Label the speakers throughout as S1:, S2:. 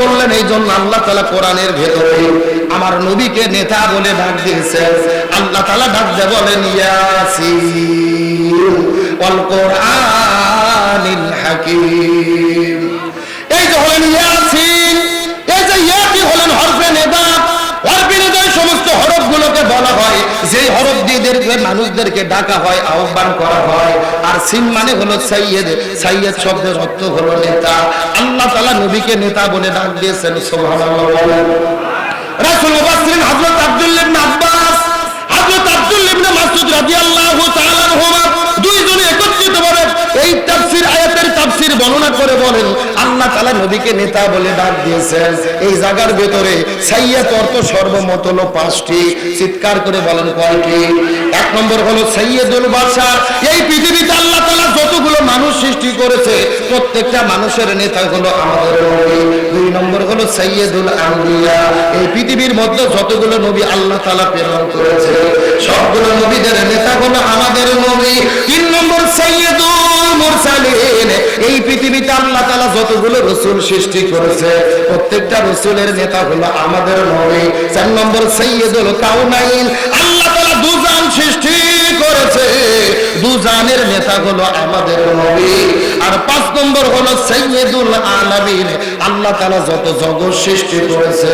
S1: করলেন এই জন্য আল্লাহ তালা কোরআনের ভেতরে আমার নবীকে নেতা বলে ডাক দিয়েছেন আল্লাহ তালা ডাক দে বলেন ইয়াসি অল হাকিম এই যে হলেন ইয়াসিন এই যে হলেন হরফে বলা হয় যে হরফ দিয়ে মানুষদেরকে ডাকা হয় আহ্বান করা হয় আর সিন মানে হলো সাইয়েদ সাইয়েদ শব্দের অর্থ হলো নেতা আল্লাহ তালা নবীকে নেতা বলে ডাক দিয়েছেন সোভান রাসুল মুবাসরিন এই তাফসির বর্ণনা করে বলেন আল্লাহ তাআলা নবীকে নেতা বলে ডাক দিয়েছেন এই জায়গার ভেতরে সাইয়াত অর্থ সর্বমত হলো পাঁচটি চিৎকার করে বলেন কয়টি এক নম্বর হলো সাইয়েদুল বাদশাহ এই পৃথিবীতে আল্লাহ তাআলা যতগুলো মানুষ সৃষ্টি করেছে প্রত্যেকটা মানুষের নেতা হলো আমাদের নবী দুই নম্বর হলো সাইয়েদুল আম্বিয়া এই পৃথিবীর মধ্যে যতগুলো নবী আল্লাহ তাআলা প্রেরণ করেছে সবগুলো নবীদের নেতা হলো আমাদের নবী তিন নম্বর সাইয়েদুল মুরসালিন এই পৃথিবীতে আল্লাহ তাআলা যতগুলো রাসূল সৃষ্টি করেছে প্রত্যেকটা রাসূলের নেতা হলো আমাদের নবী চার নম্বর সাইয়্যিদুল কাউনাইন আল্লাহ তাআলা সৃষ্টি করেছে নেতা হলো আমাদের নবী আর পাঁচ নম্বর হলো সৈয়দুল আলামিন আল্লাহ তাআলা যত জগৎ সৃষ্টি করেছে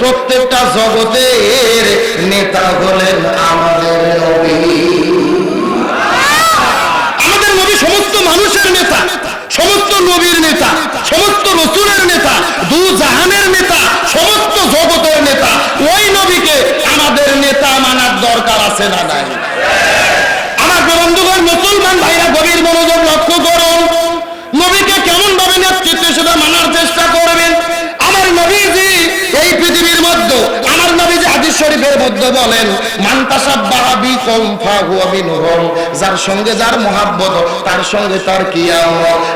S1: প্রত্যেকটা জগতের নেতা হলেন আমাদের নবী সমস্ত মানুষের নেতা সমস্ত নবীর নেতা সমস্ত রসুলের নেতা দু জাহানের নেতা সমস্ত জগতের নেতা ওই নবীকে আমাদের নেতা মানার দরকার আছে না নাই আমার বন্ধুগণ মুসলমান ভাইরা গভীর মনোযোগ লক্ষ্য করুন নবীকে কেমন ভাবে নেতৃত্ব হিসেবে মানার চেষ্টা করবেন আমার যে মধ্যে বলেন যার সঙ্গে যার মহাব্বত তার সঙ্গে তার কি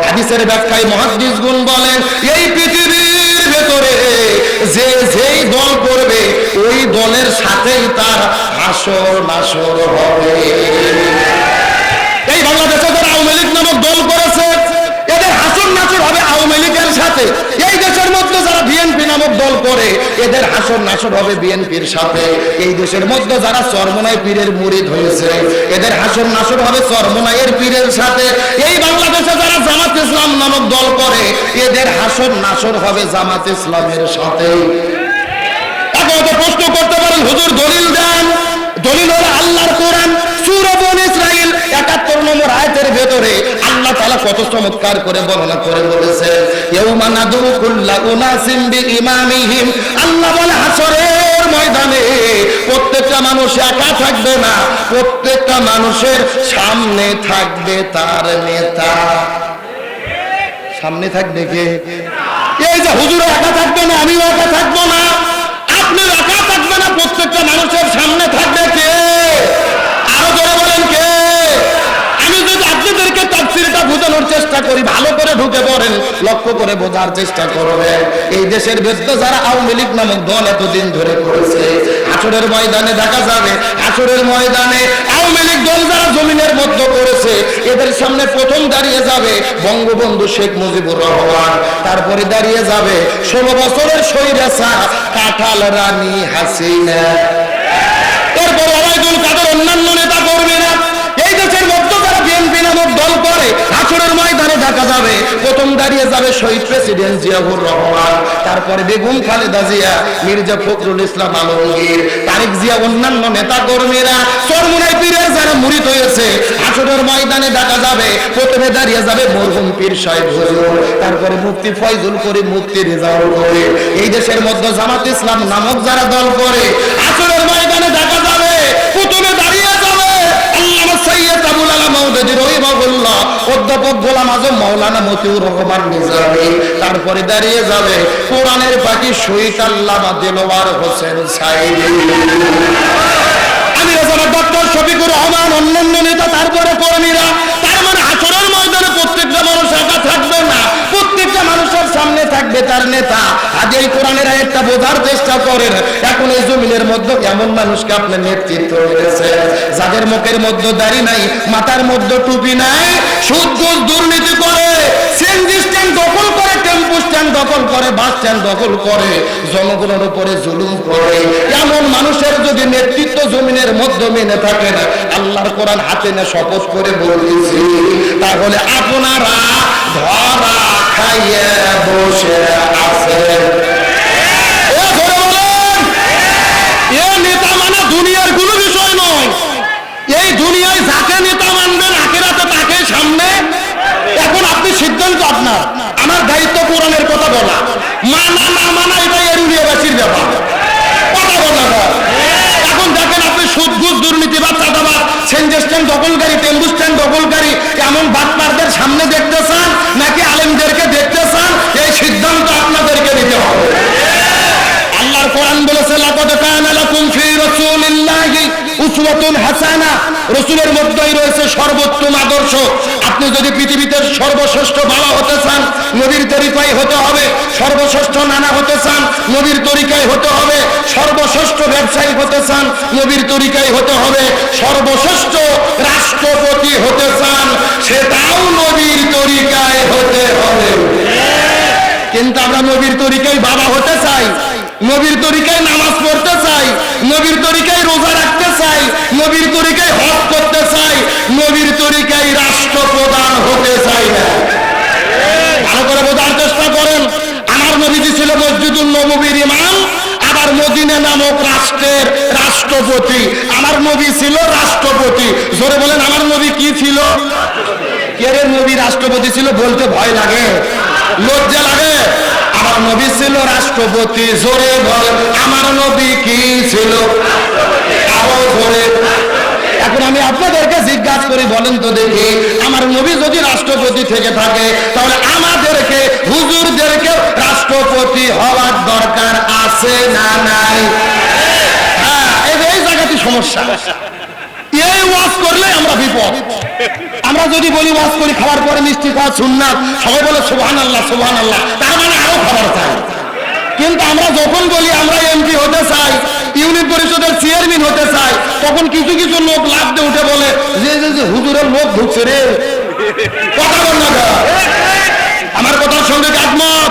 S1: হাদিসের ব্যাখ্যায় মহাদিস গুণ বলেন এই পৃথিবীর ভেতরে যে যেই দল করবে ওই দলের সাথেই তার আসর মাসর হবে এই বাংলাদেশে নাসর হবে আওয়ামী লীগের সাথে এই দেশের মধ্যে যারা বিএনপি নামক দল করে এদের আসর নাসর হবে বিএনপির সাথে এই দেশের মধ্যে যারা চরমনায় পীরের মুরিদ হয়েছে এদের আসর নাসর হবে চরমনায়ের পীরের সাথে এই বাংলাদেশে যারা জামাত ইসলাম নামক দল করে এদের আসর নাসর হবে জামাত ইসলামের সাথে প্রশ্ন করতে পারেন হুজুর দলিল দেন দলিল হলো আল্লাহর কোরআন সুরবন একাত্তর নম্বর ভেতরে আল্লাহ তালা কত চমৎকার করে বর্ণনা করে বলেছে আল্লাহ বলে হাসরের ময়দানে প্রত্যেকটা মানুষ একা থাকবে না প্রত্যেকটা মানুষের সামনে থাকবে তার নেতা সামনে থাকবে কে এই যে হুজুর একা থাকবে না আমিও একা থাকবো না আপনি একা থাকবে না প্রত্যেকটা মানুষের সামনে থাকবে বোঝানোর চেষ্টা করি ভালো করে ঢুকে পড়েন লক্ষ্য করে বোঝার চেষ্টা করবে এই দেশের ব্যস্ত যারা আওয়ামী লীগ নামক দল এতদিন ধরে করেছে আসরের ময়দানে দেখা যাবে আসরের ময়দানে আওয়ামী লীগ দল যারা জমিনের মধ্য করেছে এদের সামনে প্রথম দাঁড়িয়ে যাবে বঙ্গবন্ধু শেখ মুজিবুর রহমান তারপরে দাঁড়িয়ে যাবে ষোলো বছরের সৈরাসা কাঠাল রানী হাসিনা তারপরে অবায়দুল কাদের অন্যান্য নেতা করবে না এই দেশের মধ্যে তারা বিএনপি নামক দল করে হাসরের ময়দানে দেখা যাবে প্রথম দাঁড়িয়ে যাবে শহীদ প্রেসিডেন্ট জিয়াউর রহমান তারপরে বেগুন খালেদা জিয়া মির্জা ফখরুল ইসলাম আলমগীর তারেক জিয়া অন্যান্য নেতা কর্মীরা চরমুনায় পীরের যারা মুড়িত হয়েছে হাসরের ময়দানে দেখা যাবে প্রথমে দাঁড়িয়ে যাবে মরহুম পীর সাহেব হুজুর তারপরে মুক্তি ফয়জুল করিম মুক্তি রেজাউল করিম এই দেশের মধ্যে জামাত ইসলাম নামক যারা দল করে আসরের ময়দানে দেখা যাবে প্রথমে দাঁড়িয়ে যাবে আল্লাহ সৈয়দ আবুল আলা মওদুদি রহিমাহুল্লাহ অধ্যাপক গোলাম আজম মৌলানা মতিউর রহমান নিজামী তারপরে দাঁড়িয়ে যাবে কোরআনের বাকি শহীদ আল্লাহ দেলোয়ার হোসেন সাইদি আমি ডক্টর শফিকুর রহমান অন্যান্য এই কোরআনের আয়াতটা বোঝার চেষ্টা করেন এখন এই জমিনের মধ্যে এমন মানুষকে আপনি নেতৃত্ব দিয়েছেন যাদের মুখের মধ্যে দাড়ি নাই মাথার মধ্যে টুপি নাই সুদ ঘুষ দুর্নীতি করে স্ট্যান্ড দখল করে টেম্পো স্ট্যান্ড দখল করে বাস স্ট্যান্ড দখল করে জনগণের উপরে জুলুম করে এমন মানুষের যদি নেতৃত্ব জমিনের মধ্যে মেনে থাকে না আল্লাহর কোরআন হাতে না শপথ করে বলেছি তাহলে আপনারা ধরা মানে আমার দায়িত্ব পূরণের কথা বলা মানা না মানা এটা এরুলিয়াবাসীর ব্যাপার কথা বলা এখন দেখেন আপনি সুদ দুর্নীতি বা চাঁদাবাদ সেন্ড দখলকারী টেম্বু দখলকারী এমন বাটপারদের সামনে দেখতে রসুলের মধ্যেই রয়েছে সর্বোত্তম আদর্শ আপনি যদি পৃথিবীতে সর্বশ্রেষ্ঠ বাবা হতে চান নবীর তরিকায় হতে হবে সর্বশ্রেষ্ঠ নানা হতে চান নবীর তরিকায় হতে হবে সর্বশ্রেষ্ঠ ব্যবসায়ী হতে চান নবীর তরিকায় হতে হবে সর্বশ্রেষ্ঠ রাষ্ট্রপতি হতে চান সেটাও নবীর তরিকায় হতে হবে কিন্তু আমরা নবীর তরিকায় বাবা হতে চাই নবীর তরিকায় নামাজ পড়তে চাই নবীর তরিকায় রোজা রাখতে চাই নবীর তরিকায় হজ করতে চাই নবীর তরিকায় রাষ্ট্রপ্রধান হতে চাই না ভালো করে বোঝার চেষ্টা করেন আমার নবীজি ছিল মসজিদুল নবীর ইমাম আবার মদিনে নামক রাষ্ট্রের রাষ্ট্রপতি আমার নবী ছিল রাষ্ট্রপতি জোরে বলেন আমার নবী কি ছিল কেরে নবী রাষ্ট্রপতি ছিল বলতে ভয় লাগে লজ্জা নবী ছিল রাষ্ট্রপতি জোরে বল আমার নবী কি ছিল এখন আমি আপনাদেরকে জিজ্ঞাসা করি বলেন তো দেখি আমার নবী যদি রাষ্ট্রপতি থেকে থাকে তাহলে আমাদেরকে হুজুরদেরকে রাষ্ট্রপতি হওয়ার দরকার আছে না নাই হ্যাঁ এই জায়গাটি সমস্যা এই ওয়াজ করলে আমরা বিপদ আমরা যদি বলি ওয়াজ করি খাওয়ার পরে মিষ্টি খাওয়া শুননা সবাই বলে আল্লাহ সুবহানাল্লাহ আল্লাহ তার সংস্কার চাই কিন্তু আমরা যখন বলি আমরা এমপি হতে চাই ইউনিট পরিষদের চেয়ারম্যান হতে চাই তখন কিছু কিছু লোক লাভ দিয়ে উঠে বলে যে যে যে হুজুরের লোক ঢুকছে রে কথা বল না আমার কথার সঙ্গে একমত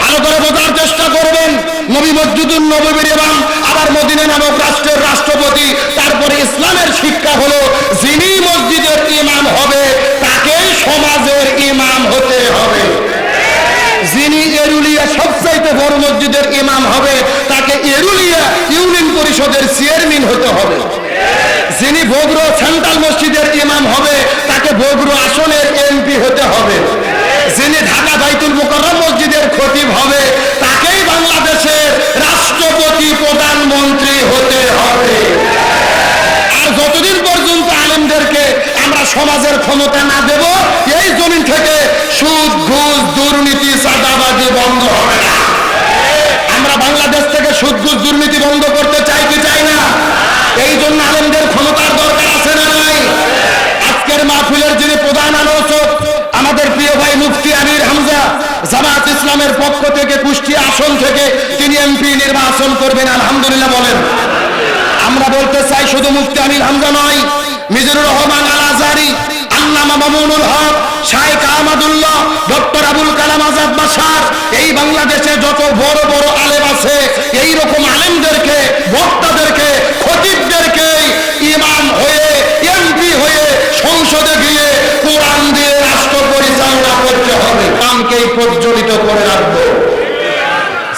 S1: ভালো করে বোঝার চেষ্টা করবেন নবী মসজিদুল নবীর এবং আবার মদিনা নামক রাষ্ট্রের রাষ্ট্রপতি তারপরে ইসলামের শিক্ষা হলো যিনি মসজিদের ইমাম হবে তাকে সমাজের ইমাম হতে হবে যিনি এরুলিয়া সবচাইতে বড় মসজিদের ইমাম হবে তাকে এরুলিয়া ইউনিয়ন পরিষদের চেয়ারম্যান হতে হবে যিনি বগুড়ো সেন্ট্রাল মসজিদের ইমাম হবে তাকে বগুড়ো আসনের এমপি হতে হবে যিনি ঢাকা বাইতুল মোকার মসজিদের খতিব হবে তাকেই বাংলাদেশের রাষ্ট্রপতি প্রধানমন্ত্রী হতে হবে আর যতদিন পর্যন্ত আলেমদেরকে আমরা সমাজের ক্ষমতা না দেব এই জমিন থেকে সুদ দুর্নীতি বন্ধ হবে না আমরা বাংলাদেশ থেকে সুদ দুর্নীতি বন্ধ করতে চাই কি চাই না এই জন্য আলেমদের ক্ষমতার দরকার আছে না নাই আজকের মাহফিলের যিনি প্রধান আলোচক আমাদের প্রিয় ভাই মুফতি আমির হামজা জামাত ইসলামের পক্ষ থেকে কুষ্টি আসন থেকে তিনি এমপি নির্বাচন করবেন আলহামদুলিল্লাহ বলেন আমরা বলতে চাই শুধু মুফতি আমির হামজা নয় মিজুর রহমান আল আজারি আল্লামা মামুনুল হক শাইখ আহমদুল্লাহ ডক্টর আবুল কালাম আজাদ বাসার এই বাংলাদেশে যত বড় বড় আলেম আছে এই রকম আলেমদেরকে বক্তাদেরকে খতিবদেরকে ইমাম হয়ে এমপি হয়ে সংসদে গিয়ে কোরআন দিয়ে রাষ্ট্র পরিচালনা করতে হবে কামকেই প্রজ্বলিত করে রাখবো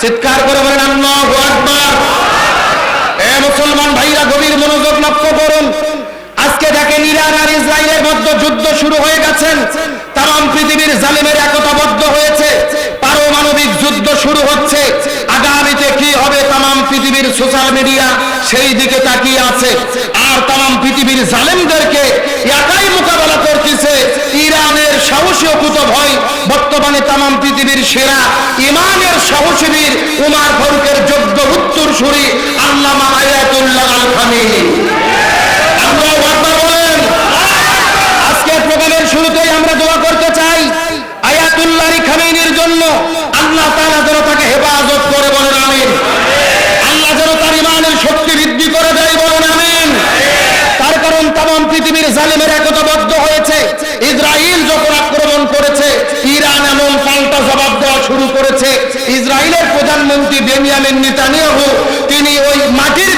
S1: চিৎকার করে বলেন করেছেন তাম পৃথিবীর জালিমের একতাবদ্ধ হয়েছে পারমাণবিক যুদ্ধ শুরু হচ্ছে আগামীতে কি হবে তাম পৃথিবীর সোশ্যাল মিডিয়া সেই দিকে তাকিয়ে আছে আর তাম পৃথিবীর জালেমদেরকে একাই মোকাবেলা করতেছে ইরানের সাহসী অকুত ভয় বর্তমানে তাম পৃথিবীর সেরা ইমানের সাহসীবীর উমার ফরুকের যোগ্য উত্তর সুরি আল্লাহ আয়াতুল্লাহ আল খানি আমরা শুরুতেই আমরা দোয়া করতে চাই আয়াতুল্লাহ খামিনীর জন্য আল্লাহ তারা যেন তাকে হেফাজত করে বলেন আমিন আল্লাহ যেন তার ইমানের শক্তি বৃদ্ধি করে দেয় বলেন আমিন তার কারণ তাম পৃথিবীর জালিমের একতাবদ্ধ হয়েছে ইসরায়েল যখন আক্রমণ করেছে ইরান এমন পাল্টা জবাব দেওয়া শুরু করেছে ইসরায়েলের প্রধানমন্ত্রী বেনিয়ামিন নিতানিয়াহু তিনি ওই মাটির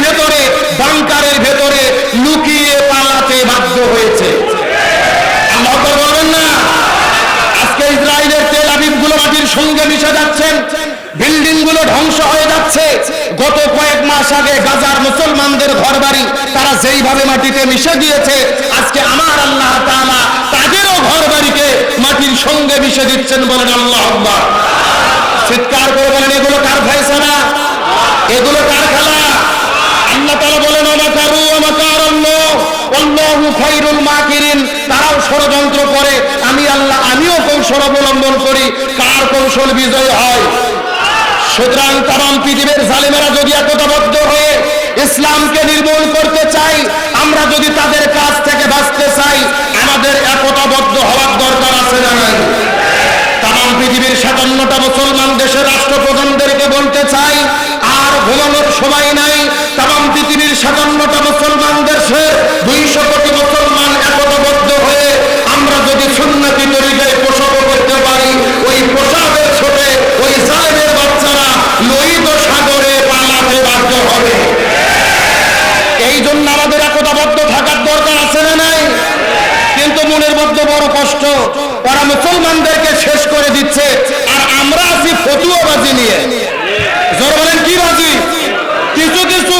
S1: মাস আগে গাজার মুসলমানদের ঘর বাড়ি তারা যেইভাবে মাটিতে মিশে গিয়েছে আজকে আমার আল্লাহ তাআলা তাদেরও ঘর বাড়িকে মাটির সঙ্গে মিশে দিচ্ছেন বলেন আল্লাহ চিৎকার করে বলেন এগুলো কার ফায়সালা এগুলো কার খেলা আল্লাহ তাআলা বলেন আমাকারু আমাকার আল্লাহ আল্লাহু মা কিরিন তারাও ষড়যন্ত্র করে আমি আল্লাহ আমিও কৌশল অবলম্বন করি কার কৌশল বিজয় হয় সুতরাং তাম পৃথিবীর জালিমেরা যদি একতাবদ্ধ হয়ে ইসলামকে নির্মূল করতে চাই আমরা যদি তাদের কাছ থেকে বাঁচতে চাই আমাদের একতাবদ্ধ হওয়ার দরকার আছে না নাই তাম পৃথিবীর সাতান্নটা মুসলমান দেশের রাষ্ট্রপ্রধানদেরকে বলতে চাই আর ঘুমানোর সময় নাই তাম পৃথিবীর সাতান্নটা মুসলমান কষ্ট ওরা মুসলমানদেরকে শেষ করে দিচ্ছে আর আমরা আছি ফতুয়াবাজি নিয়ে জোর বলেন কি বাজি কিছু কিছু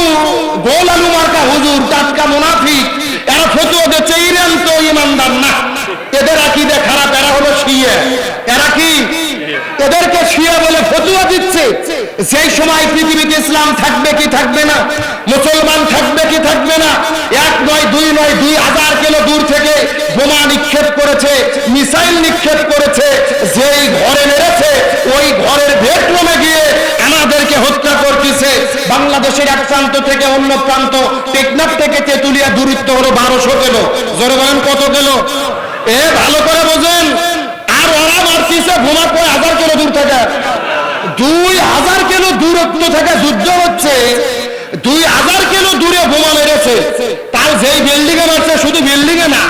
S1: গোল আলু মার্কা হুজুর টাটকা মুনাফি এরা ফতুয়া দিচ্ছে ইরান তো ইমানদার না এদের আকিদে খারাপ এরা হলো শিয়ে এরা কি এদেরকে শিয়া বলে ফতুয়া দিচ্ছে সেই সময় পৃথিবীতে ইসলাম থাকবে কি থাকবে না মুসলমান থাকবে কি থাকবে না এক নয় দুই নয় দুই হাজার কিলো দূর থেকে বোমা নিক্ষেপ করেছে মিসাইল নিক্ষেপ করেছে যেই ঘরে মেরেছে ওই ঘরের বেডরুমে গিয়ে আমাদেরকে হত্যা করতেছে বাংলাদেশের এক প্রান্ত থেকে অন্য প্রান্ত টেকনাফ থেকে তেঁতুলিয়া দূরত্ব হলো বারোশো কিলো জোরে বলেন কত কিলো এ ভালো করে বোঝেন আর ওরা মারতিছে বোমা করে হাজার কিলো দূর থেকে দুই হাজার কিলো দূরত্ব থেকে যুদ্ধ হচ্ছে দুই হাজার কিলো দূরে বোমা মেরেছে তার যেই বিল্ডিং এ মারছে শুধু বিল্ডিং এ না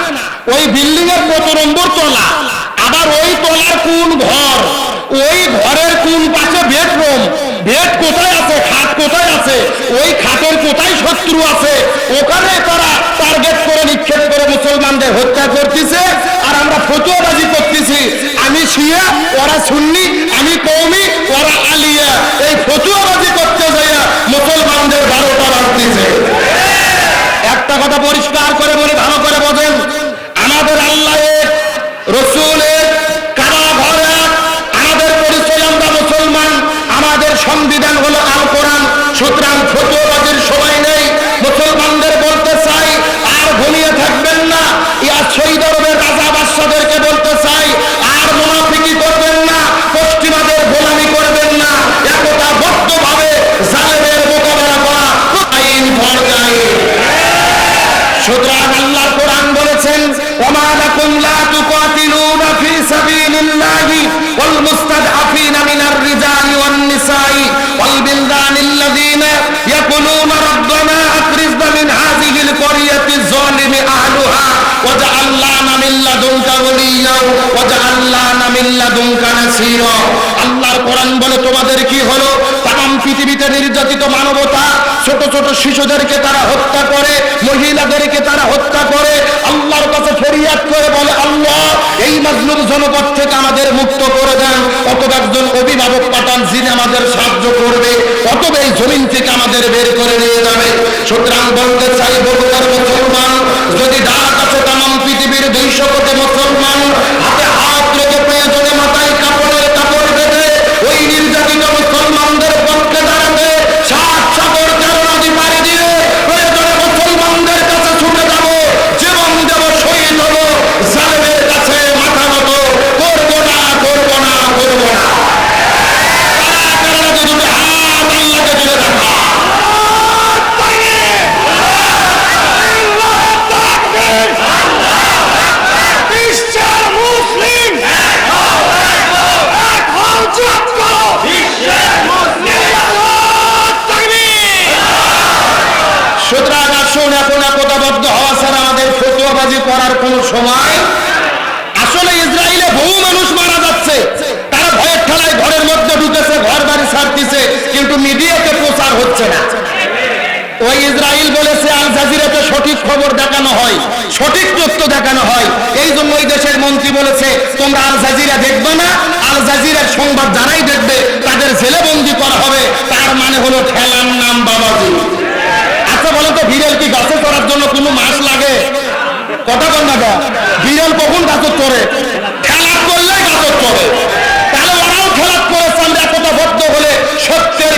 S1: ওই বিল্ডিং এর কত নম্বর তলা আবার ওই তলার কোন ঘর ওই ঘরের কোন পাশে বেডরুম বেড কোথায় কোথায় আছে ওই খাতের কোথায় শত্রু আছে ওখানে তারা টার্গেট করে নিক্ষেপ করে মুসলমানদের হত্যা করতেছে আর আমরা ফতুয়াবাজি করতেছি আমি শিয়া ওরা শুননি আমি কৌমি ওরা আলিয়া এই ফতুয়াবাজি করতে যাইয়া মুসলমানদের বারোটা বাড়তেছে একটা কথা পরিষ্কার করে বলে ভালো করে বোঝেন আমাদের আল্লাহের 我他妈！নির্যাতিত মানবতা ছোট ছোট শিশুদেরকে তারা হত্যা করে মহিলাদেরকে তারা হত্যা করে আল্লাহর কাছে ফরিয়াদ করে বলে আল্লাহ এই জনপদ থেকে আমাদের মুক্ত করে দেন অতএব একজন অভিভাবক পাঠান যিনি আমাদের সাহায্য করবে অতএব এই জমিন থেকে আমাদের বের করে নিয়ে যাবে সুতরাং বলতে চাই বলতে যদি ডাক আছে মিডিয়াতে প্রচার হচ্ছে না ওই ইসরায়েল বলেছে আল জাজিরাতে সঠিক খবর দেখানো হয় সঠিক তথ্য দেখানো হয় এই জন্য ওই দেশের মন্ত্রী বলেছে তোমরা আল জাজিরা দেখবে না আল জাজিরার সংবাদ যারাই দেখবে তাদের বন্দি করা হবে তার মানে হলো খেলার নাম বাবাজি আচ্ছা বলো তো বিড়াল কি গাছে করার জন্য কোনো মাস লাগে কথা কন্যা বিড়াল কখন গাছত করে খেলা করলে গাছত করে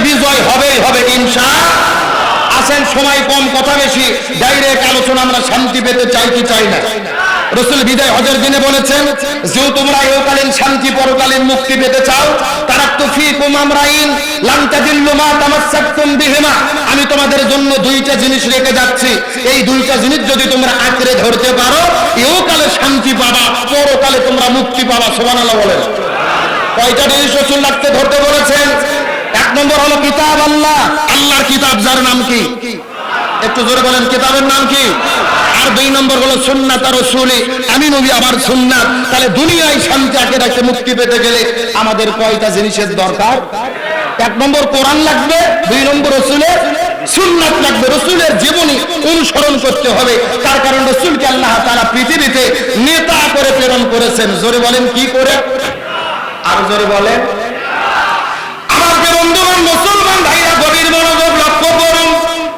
S1: বিজয় হবেই হবে ইনশা আসেন সময় কম কথা বেশি ডাইরেক্ট আলোচনা আমরা শান্তি পেতে চাই কি চাই না রসুল বিদায় হজের দিনে বলেছেন যে তোমরা একালীন শান্তি পরকালীন মুক্তি পেতে চাও তারা তো ফি কুমামরাইন লান্তাজিল্লুমা তামাসসাকতুম বিহিমা আমি তোমাদের জন্য দুইটা জিনিস রেখে যাচ্ছি এই দুইটা জিনিস যদি তোমরা আঁকড়ে ধরতে পারো এওকালে শান্তি পাবা পরকালে তোমরা মুক্তি পাবা সুবহানাল্লাহ বলেন কয়টা জিনিস রসুল রাখতে ধরতে বলেছেন এক নম্বর হলো কিতাব আল্লাহ আল্লাহর কিতাব যার নাম কি একটু জোরে বলেন কিতাবের নাম কি আর দুই নম্বর হলো সুন্না আর রসুলি আমি নবী আমার সুন্না তাহলে দুনিয়ায় শান্তি আগে রাখতে মুক্তি পেতে গেলে আমাদের কয়টা জিনিসের দরকার এক নম্বর কোরআন লাগবে দুই নম্বর রসুলের সুন্নাত লাগবে রসুলের জীবনী অনুসরণ করতে হবে তার কারণ রসুলকে আল্লাহ তারা পৃথিবীতে নেতা করে প্রেরণ করেছেন জোরে বলেন কি করে আর জোরে বলেন বন্ধুগণ মুসলমান